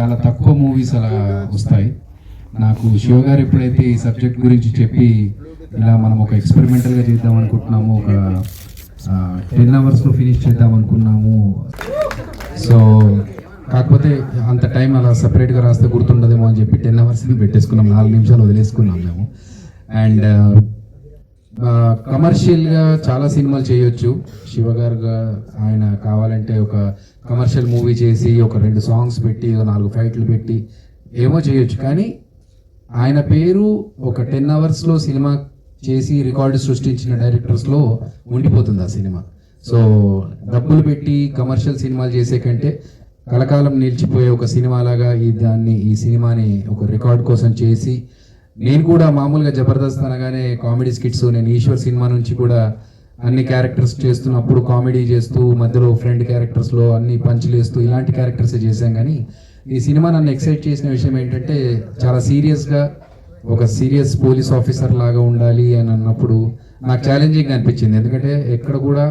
చాలా తక్కువ మూవీస్ అలా వస్తాయి. నాకు శివ గారు ఎప్పుడైతే ఈ సబ్జెక్ట్ గురించి చెప్పి ఇలా మనం ఒక ఎక్స్పెరిమెంటల్గా చేద్దాం అనుకుంటున్నాము ఒక టెన్ అవర్స్లో ఫినిష్ చేద్దాం అనుకున్నాము. సో కాకపోతే అంత టైం అలా సపరేట్గా రాస్తే గుర్తుండదేమో అని చెప్పి టెన్ అవర్స్ పెట్టేసుకున్నాం. నాలుగు నిమిషాలు వదిలేసుకున్నాం మేము. అండ్ కమర్షియల్గా చాలా సినిమాలు చేయొచ్చు. శివ ఆయన కావాలంటే ఒక కమర్షియల్ మూవీ చేసి ఒక రెండు సాంగ్స్ పెట్టి నాలుగు ఫైట్లు పెట్టి ఏమో చేయొచ్చు. కానీ ఆయన పేరు ఒక టెన్ అవర్స్లో సినిమా చేసి రికార్డు సృష్టించిన డైరెక్టర్స్లో ఉండిపోతుంది ఆ సినిమా. సో డబ్బులు పెట్టి కమర్షియల్ సినిమాలు చేసే కంటే కలకాలం నిలిచిపోయే ఒక సినిమా లాగా ఈ దాన్ని ఈ సినిమాని ఒక రికార్డ్ కోసం చేసి నేను కూడా మామూలుగా జబర్దస్త్ అనగానే కామెడీ స్కిట్స్ నేను ఈశ్వర్ సినిమా నుంచి కూడా అన్ని క్యారెక్టర్స్ చేస్తున్నప్పుడు కామెడీ చేస్తూ మధ్యలో ఫ్రెండ్ క్యారెక్టర్స్లో అన్ని పంచులు వేస్తూ ఇలాంటి క్యారెక్టర్స్ చేశాం కానీ ఈ సినిమా నన్ను ఎక్సైట్ చేసిన విషయం ఏంటంటే చాలా సీరియస్గా ఒక సీరియస్ పోలీస్ ఆఫీసర్ లాగా ఉండాలి అని అన్నప్పుడు నాకు ఛాలెంజింగ్ అనిపించింది. ఎందుకంటే ఎక్కడ కూడా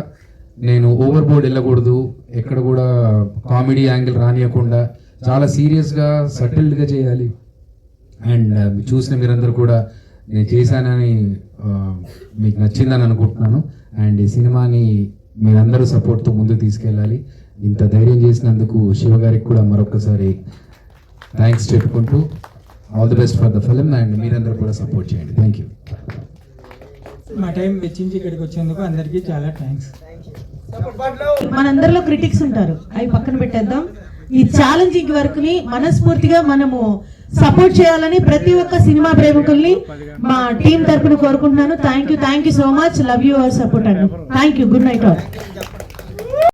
నేను ఓవర్ బోర్డ్ వెళ్ళకూడదు ఎక్కడ కూడా కామెడీ యాంగిల్ రానియకుండా చాలా సీరియస్గా సటిల్డ్గా చేయాలి. అండ్ చూసిన మీరందరూ కూడా నేను చేశానని ఆ, మీకు నచ్చిందని అనుకుంటున్నాను. అండ్ ఈ సినిమాని మీరందరూ సపోర్ట్తో ముందుకు తీసుకెళ్ళాలి. ఇంత ధైర్యం చేసినందుకు శివ గారికి కూడా మరొకసారి థ్యాంక్స్ చెప్పుకుంటూ all the best for the film and మీరందరూ కూడా సపోర్ట్ చేయండి. థ్యాంక్ యూ మా టైం వెచ్చించి ఇక్కడికి వచ్చేందుకు అందరికీ చాలా థ్యాంక్స్ మనందరిలో క్రిటిక్స్ ఉంటారు. అవి పక్కన పెట్టేద్దాం. ఈ ఛాలెంజింగ్ వర్క్ని మనస్ఫూర్తిగా మనము సపోర్ట్ చేయాలని ప్రతి ఒక్క సినిమా ప్రేమికుల్ని మా టీం తరఫున కోరుకుంటున్నాను. Thank you thank you so much love you our support అండి. Thank you good night all